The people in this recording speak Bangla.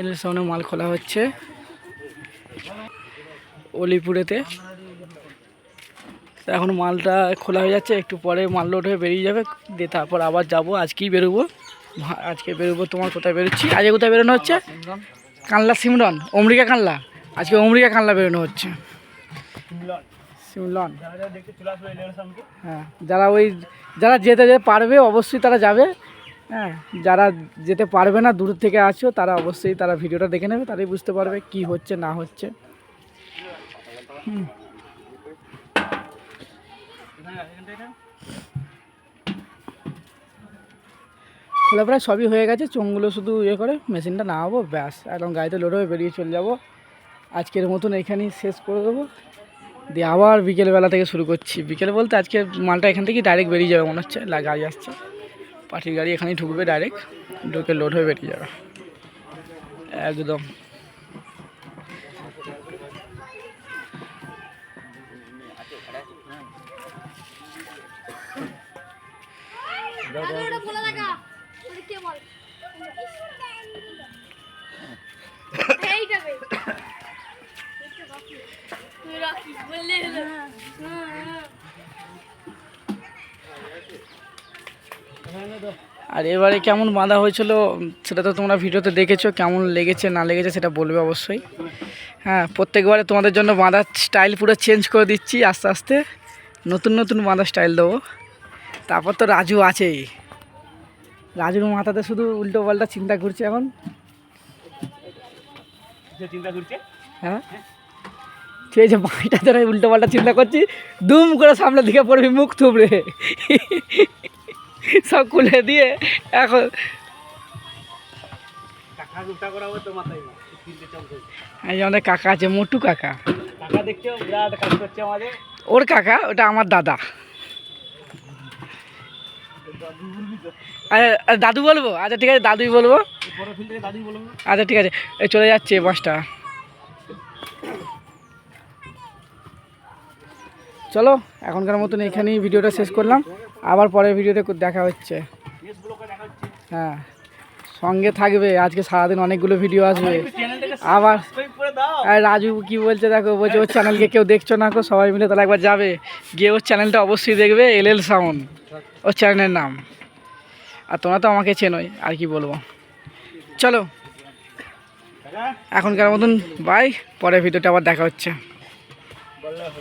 এলের সামনে মাল খোলা হচ্ছে অলিপুরেতে। এখন মালটা খোলা হয়ে যাচ্ছে, একটু পরে মাল লোড হয়ে বেরিয়ে যাবে। দিয়ে তারপর আবার যাব, আজকেই বেরোবো। আজকে বেরোবো তোমার, কোথায় বেরোচ্ছি? আজকে কোথায় বেরোনো হচ্ছে? কানলা সিমরন অমরিকা কানলা। আজকে অমরিকা কানলা বেরোনো হচ্ছে। হ্যাঁ যারা ওই, যারা যেতে যেতে পারবে, অবশ্যই তারা যাবে। হ্যাঁ যারা যেতে পারবে না, দূর থেকে আছো তারা অবশ্যই তারা ভিডিওটা দেখে নেবে, তারাই বুঝতে পারবে কি হচ্ছে, না হচ্ছে। খোলা প্রায় সবই হয়ে গেছে, চোঙগুলো শুধু ইয়ে করে, মেশিনটা নামাবো, ব্যাস। একদম গাড়িতে লোড হয়ে বেরিয়ে চলে যাব। আজকের মতন এখানেই শেষ করে দেবো। দিয়ে আবার বিকেলবেলা থেকে শুরু করছি। বিকেল বলতে আজকে মালটা এখান থেকে ডাইরেক্ট বেরিয়ে যাবে, মনে হচ্ছে গাড়ি আসছে। পার্টির গাড়ি এখানেই ঢুকবে ডাইরেক্ট ঢুকে লোড হয়ে বেরিয়ে যাবে। একদম। আর এবারে কেমন বাঁধা হয়েছিল সেটা তো তোমরা ভিডিওতে দেখেছ কেমন লেগেছে না লেগেছে সেটা বলবে অবশ্যই। হ্যাঁ প্রত্যেকবারে তোমাদের জন্য বাঁধার স্টাইল পুরো চেঞ্জ করে দিচ্ছি আস্তে আস্তে নতুন নতুন বাঁধার স্টাইল দেবো। তারপর তো রাজু আছেই। রাজুর মাথাতে শুধু উল্টো পাল্টা চিন্তা করছে এখন। চিন্তা করছে হ্যাঁ। সেই যে মাইটা ধরে উল্টো পাল্টা চিন্তা করছি দুম করে সামনের দিকে পড়বি মুখ থুবড়ে। সব খুলে দিয়ে এখন আমাদের কাকা আছে মোটু কাকা। ওর কাকা ওটা আমার দাদা। আচ্ছা, দাদু বলব? আচ্ছা ঠিক আছে দাদুই বলব। আচ্ছা ঠিক আছে চলে যাচ্ছে বাসটা। চলো, এখনকার মতন এখানেই ভিডিওটা শেষ করলাম। আবার পরের ভিডিওতে দেখা হচ্ছে। হ্যাঁ সঙ্গে থাকবে, আজকে সারাদিন অনেকগুলো ভিডিও আসবে। আবার রাজু কি বলছে দেখো, বলছে, ওর চ্যানেলকে কেউ দেখছ না কো সবাই মিলে তাহলে একবার যাবে। গিয়ে ওর চ্যানেলটা অবশ্যই দেখবে, এল এল সাউন্ড, ওর চ্যানেলের নাম। আর তোমরা তো আমাকে চেনোই, আর কি বলব। চলো, এখনকার মতন বাই পরের ভিডিওটা আবার দেখা হচ্ছে।